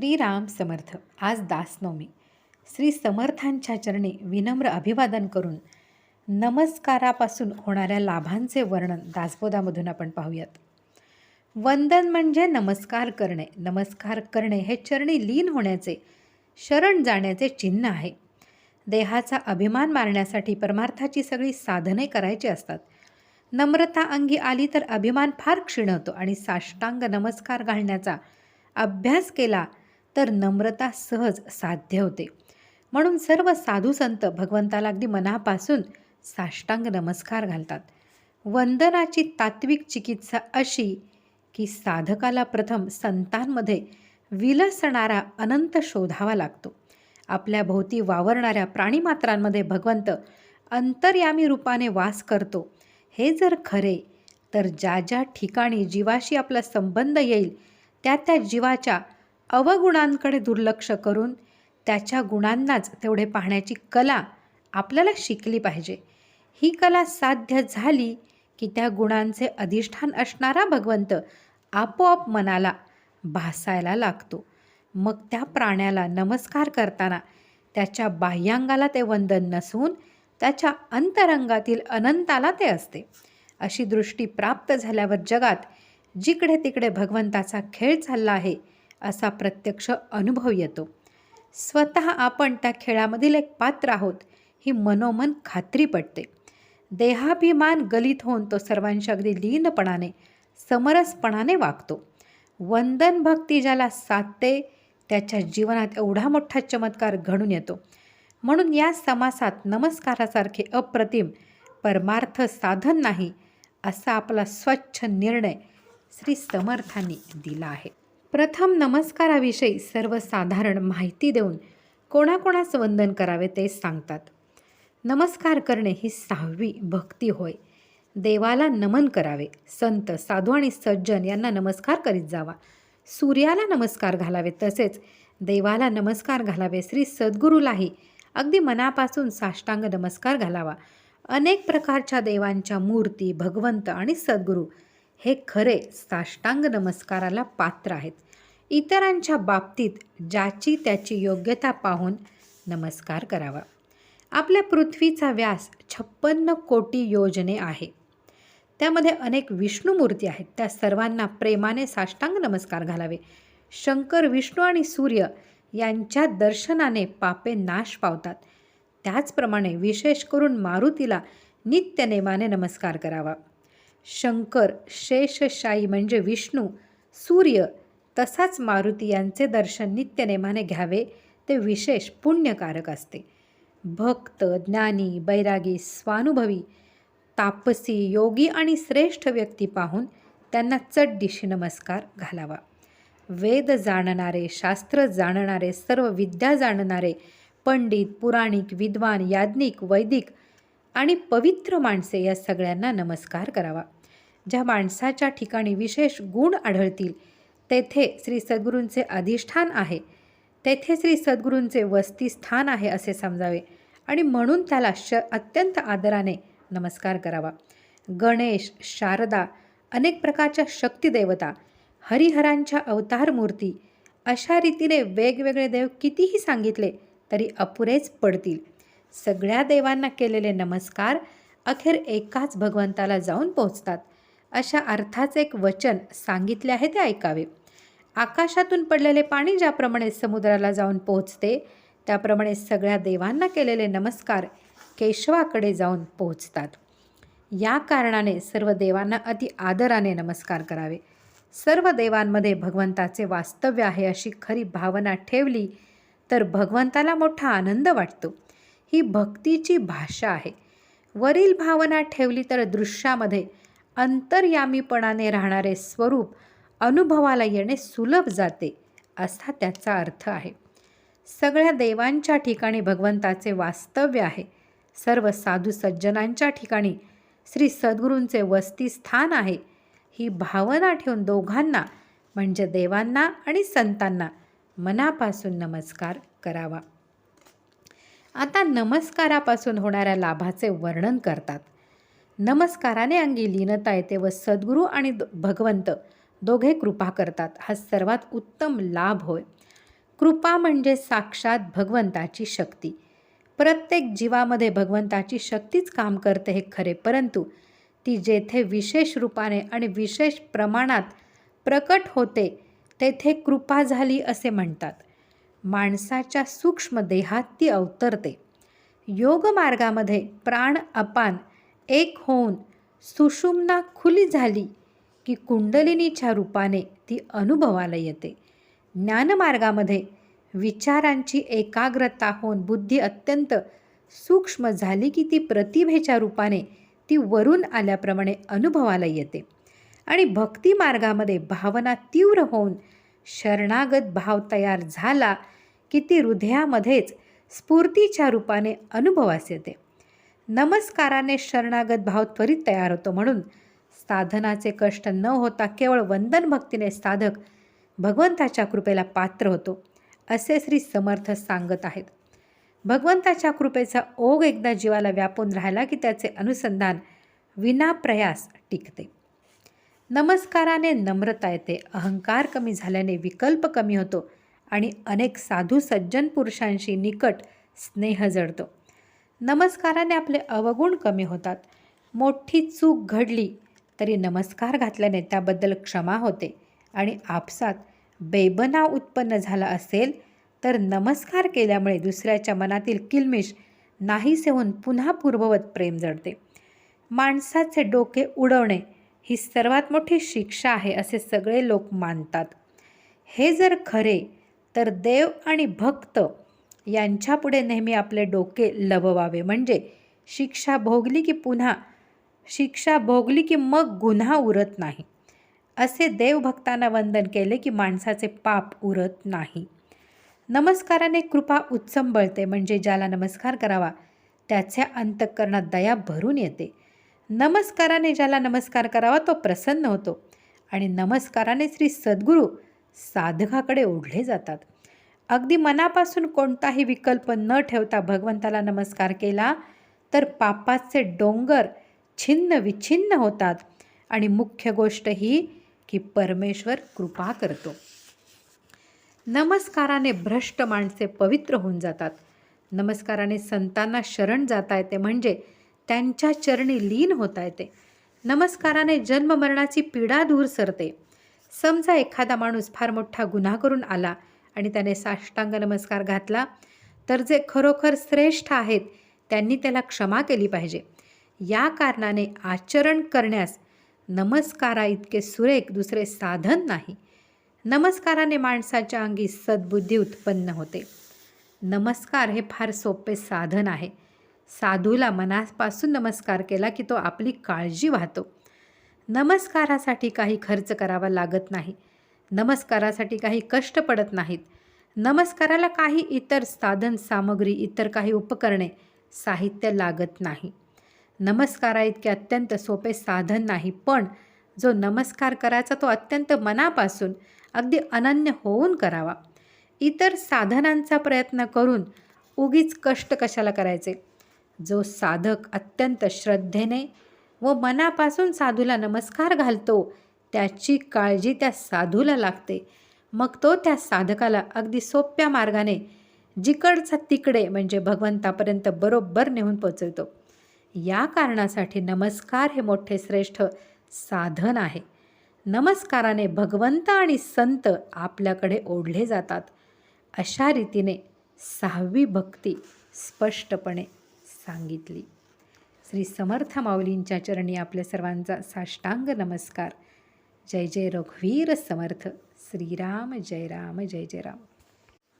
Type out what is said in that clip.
श्रीराम समर्थ आज दासनवमी. श्री समर्थांच्या चरणी विनम्र अभिवादन करून नमस्कारापासून होणाऱ्या लाभांचे वर्णन दासबोधामधून आपण पाहूयात. वंदन म्हणजे नमस्कार करणे. नमस्कार करणे हे चरणी लीन होण्याचे शरण जाण्याचे चिन्ह आहे. देहाचा अभिमान मारण्यासाठी परमार्थाची सगळी साधने करायची असतात. नम्रता अंगी आली तर अभिमान फार क्षीणवतो आणि साष्टांग नमस्कार घालण्याचा अभ्यास केला तर नम्रता सहज साध्य होते. म्हणून सर्व साधू संत भगवंताला अगदी मनापासून साष्टांग नमस्कार घालतात. वंदनाची तात्विक चिकित्सा अशी की साधकाला प्रथम संतांमध्ये विलसणारा अनंत शोधावा लागतो. आपल्या भोवती वावरणाऱ्या प्राणीमात्रांमध्ये भगवंत अंतर्यामी रूपाने वास करतो. हे जर खरे तर ज्या ज्या ठिकाणी जीवाशी आपला संबंध येईल त्या त्या जीवाच्या अवगुणांकडे दुर्लक्ष करून त्याच्या गुणांनाच तेवढे पाहण्याची कला आपल्याला शिकली पाहिजे. ही कला साध्य झाली की त्या गुणांचे अधिष्ठान असणारा भगवंत आपोआप मनाला भासायला लागतो. मग त्या प्राण्याला नमस्कार करताना त्याच्या बाह्यांगाला ते वंदन नसून त्याच्या अंतरंगातील अनंताला ते असते. अशी दृष्टी प्राप्त झाल्यावर जगात जिकडे तिकडे भगवंताचा खेळ चालला आहे असा प्रत्यक्ष अनुभव येतो. स्वतः आपण त्या खेळामधील एक पात्र आहोत ही मनोमन खात्री पडते देहाभिमान गलित होऊन तो सर्वांशी अगदी लीनपणाने समरसपणाने वागतो. वंदन भक्ती ज्याला साधते त्याच्या जीवनात एवढा मोठा चमत्कार घडून येतो. म्हणून या समासात नमस्कारासारखे अप्रतिम परमार्थ साधन नाही असा आपला स्वच्छ निर्णय श्री समर्थांनी दिला आहे. प्रथम नमस्काराविषयी सर्वसाधारण माहिती देऊन कोणाकोणास वंदन करावे ते सांगतात. नमस्कार करणे ही सहावी भक्ती होय. देवाला नमन करावे. संत साधू आणि सज्जन यांना नमस्कार करीत जावा. सूर्याला नमस्कार घालावे तसेच देवाला नमस्कार घालावे श्री सद्गुरूलाही अगदी मनापासून साष्टांग नमस्कार घालावा. अनेक प्रकारच्या देवांच्या मूर्ती भगवंत आणि सद्गुरू हे खरे साष्टांग नमस्काराला पात्र आहेत. इतरांच्या बाबतीत ज्याची त्याची योग्यता पाहून नमस्कार करावा. आपल्या पृथ्वीचा व्यास छप्पन्न कोटी योजने आहे. त्यामध्ये अनेक विष्णुमूर्ती आहेत. त्या सर्वांना प्रेमाने साष्टांग नमस्कार घालावे. शंकर विष्णू आणि सूर्य यांच्या दर्शनाने पापे नाश पावतात. त्याचप्रमाणे विशेष करून मारुतीला नित्यनेमाने नमस्कार करावा. शंकर शेषशाही म्हणजे विष्णू सूर्य तसाच मारुती यांचे दर्शन नित्यनेमाने घ्यावे. ते विशेष पुण्यकारक असते. भक्त ज्ञानी बैरागी स्वानुभवी तापसी योगी आणि श्रेष्ठ व्यक्ती पाहून त्यांना चट दिशी नमस्कार घालावा. वेद जाणणारे शास्त्र जाणणारे सर्व विद्या जाणणारे पंडित पुराणिक विद्वान याज्ञिक वैदिक आणि पवित्र माणसे या सगळ्यांना नमस्कार करावा. ज्या माणसाच्या ठिकाणी विशेष गुण आढळतील तेथे श्री सद्गुरूंचे अधिष्ठान आहे. तेथे श्री सद्गुरूंचे वस्तीस्थान आहे असे समजावे आणि म्हणून त्याला श अत्यंत आदराने नमस्कार करावा. गणेश शारदा अनेक प्रकारच्या शक्तिदेवता हरिहरांच्या अवतार मूर्ती अशा रीतीने वेगवेगळे देव कितीही सांगितले तरी अपुरेच पडतील. सगळ्या देवांना केलेले नमस्कार अखेर एकाच भगवंताला जाऊन पोहोचतात. अशा अर्थाचे एक वचन सांगितले आहे ते ऐकावे. आकाशातून पडलेले पाणी ज्याप्रमाणे समुद्राला जाऊन पोहोचते त्याप्रमाणे सगळ्या देवांना केलेले नमस्कार केशवाकडे जाऊन पोहोचतात. या कारणाने सर्व देवांना अति आदराने नमस्कार करावे. सर्व देवांमध्ये भगवंताचे वास्तव्य आहे अशी खरी भावना ठेवली तर भगवंताला मोठा आनंद वाटतो. ही भक्तीची भाषा आहे. वरील भावना ठेवली तर दृश्यामध्ये अंतर्यामीपणाने राहणारे स्वरूप अनुभवाला येणे सुलभ जाते असा त्याचा अर्थ आहे. सगळ्या देवांच्या ठिकाणी भगवंताचे वास्तव्य आहे. सर्व साधू सज्जनांच्या ठिकाणी श्री सद्गुरूंचे वस्तीस्थान आहे. ही भावना ठेवून दोघांना म्हणजे देवांना आणि संतांना मनापासून नमस्कार करावा. आता नमस्कारापासून होणाऱ्या लाभाचे वर्णन करतात. नमस्काराने अंगी लीनता येते व सद्गुरू आणि भगवंत दोघे कृपा करतात. हा सर्वात उत्तम लाभ होय. कृपा म्हणजे साक्षात भगवंताची शक्ती. प्रत्येक जीवामध्ये भगवंताची शक्तीच काम करते हे खरे परंतु ती जेथे विशेष रूपाने आणि विशेष प्रमाणात प्रकट होते तेथे कृपा झाली असे म्हणतात. माणसाच्या सूक्ष्म देहात ती अवतरते. योग मार्गामध्ये प्राण अपान एक होऊन सुषुम्ना खुली झाली की कुंडलिनीच्या रूपाने ती अनुभवाला येते. ज्ञानमार्गामध्ये विचारांची एकाग्रता होऊन बुद्धी अत्यंत सूक्ष्म झाली की ती प्रतिभेच्या रूपाने ती वरून आल्याप्रमाणे अनुभवाला येते. आणि भक्ती मार्गामध्ये भावना तीव्र होऊन शरणागत भाव तयार झाला की ती हृदयामध्येच स्फूर्तीच्या रूपाने अनुभवास येते. नमस्काराने शरणागत भाव त्वरित तयार होतो म्हणून साधनाचे कष्ट न होता केवळ वंदन भक्तीने साधक भगवंताच्या कृपेला पात्र होतो असे श्री समर्थ सांगत आहेत. भगवंताच्या कृपेचा ओघ एकदा जीवाला व्यापून राहिला की त्याचे अनुसंधान विनाप्रयास टिकते. नमस्काराने नम्रता येते. अहंकार कमी झाल्याने विकल्प कमी होतो आणि अनेक साधू सज्जन पुरुषांशी निकट स्नेह जडतो. नमस्काराने आपले अवगुण कमी होतात. मोठी चूक घडली तरी नमस्कार घातल्याने त्याबद्दल क्षमा होते आणि आपसात बेबना उत्पन्न झाला असेल तर नमस्कार केल्यामुळे दुसऱ्याच्या मनातील किलमिश नाहीसे होऊन पुन्हा पूर्ववत प्रेम जडते. माणसाचे डोके उडवणे ही सर्वात मोठी शिक्षा आहे असे सगळे लोक मानतात. हे जर खरे तर देव आणि भक्त यांच्यापुढे नेहमी आपले डोके लववावे म्हणजे शिक्षा भोगली की पुन्हा शिक्षा भोगली की मग गुन्हा उरत नाही. असे देवभक्तांना वंदन केले की माणसाचे पाप उरत नाही. नमस्काराने कृपा उत्संबळते म्हणजे ज्याला नमस्कार करावा त्याच्या अंतःकरणात दया भरून येते. नमस्काराने ज्याला नमस्कार करावा तो प्रसन्न होतो. आणि नमस्काराने श्री सद्गुरू साधकाकडे ओढले जातात. अगदी मनापासून कोणताही विकल्प न ठेवता भगवंताला नमस्कार केला तर पापाचे डोंगर छिन्न विछिन्न होतात. आणि मुख्य गोष्ट ही की परमेश्वर कृपा करतो. नमस्काराने भ्रष्ट माणसे पवित्र होऊन जातात. नमस्काराने संतांना शरण जाता येते. म्हणजे त्यांच्या चरणी लीन होता येते. नमस्काराने जन्ममरणाची पीडा दूर सरते. समजा एखादा माणूस फार मोठा गुन्हा करून आला आणि त्याने साष्टांग नमस्कार घातला तर जे खरोखर श्रेष्ठ आहेत त्यांनी त्याला क्षमा केली पाहिजे. या कारणाने आचरण करण्यास नमस्कारा इतके सुरेख दुसरे साधन नाही. नमस्काराने माणसाच्या अंगी सद्बुद्धी उत्पन्न होते. नमस्कार हे फार सोपे साधन आहे. साधूला मनापासून नमस्कार केला की तो आपली काळजी वाहतो. नमस्कारासाठी काही खर्च करावा लागत नाही. नमस्कारासाठी काही कष्ट पडत नाहीत. नमस्काराला काही इतर साधन सामग्री इतर काही उपकरणे साहित्य लागत नाही. नमस्कारा इतके अत्यंत सोपे साधन नाही पण जो नमस्कार करायचा तो अत्यंत मनापासून अगदी अनन्य होऊन करावा. इतर साधनांचा प्रयत्न करून उगीच कष्ट कशाला करायचे? जो साधक अत्यंत श्रद्धेने व मनापासून साधूला नमस्कार घालतो त्याची काळजी त्या साधूला लागते. मग तो त्या साधकाला अगदी सोप्या मार्गाने जिकडचा तिकडे म्हणजे भगवंतापर्यंत बरोबर नेऊन पोचवतो. या कारणासाठी नमस्कार हे मोठे श्रेष्ठ साधन आहे. नमस्काराने भगवंत आणि संत आपल्याकडे ओढले जातात. अशा रीतीने सहावी भक्ती स्पष्टपणे सांगितली. श्री समर्थ माऊलींच्या चरणी आपल्या सर्वांचा साष्टांग नमस्कार. जय जय रघुवीर समर्थ. श्रीराम जय राम जय जय राम.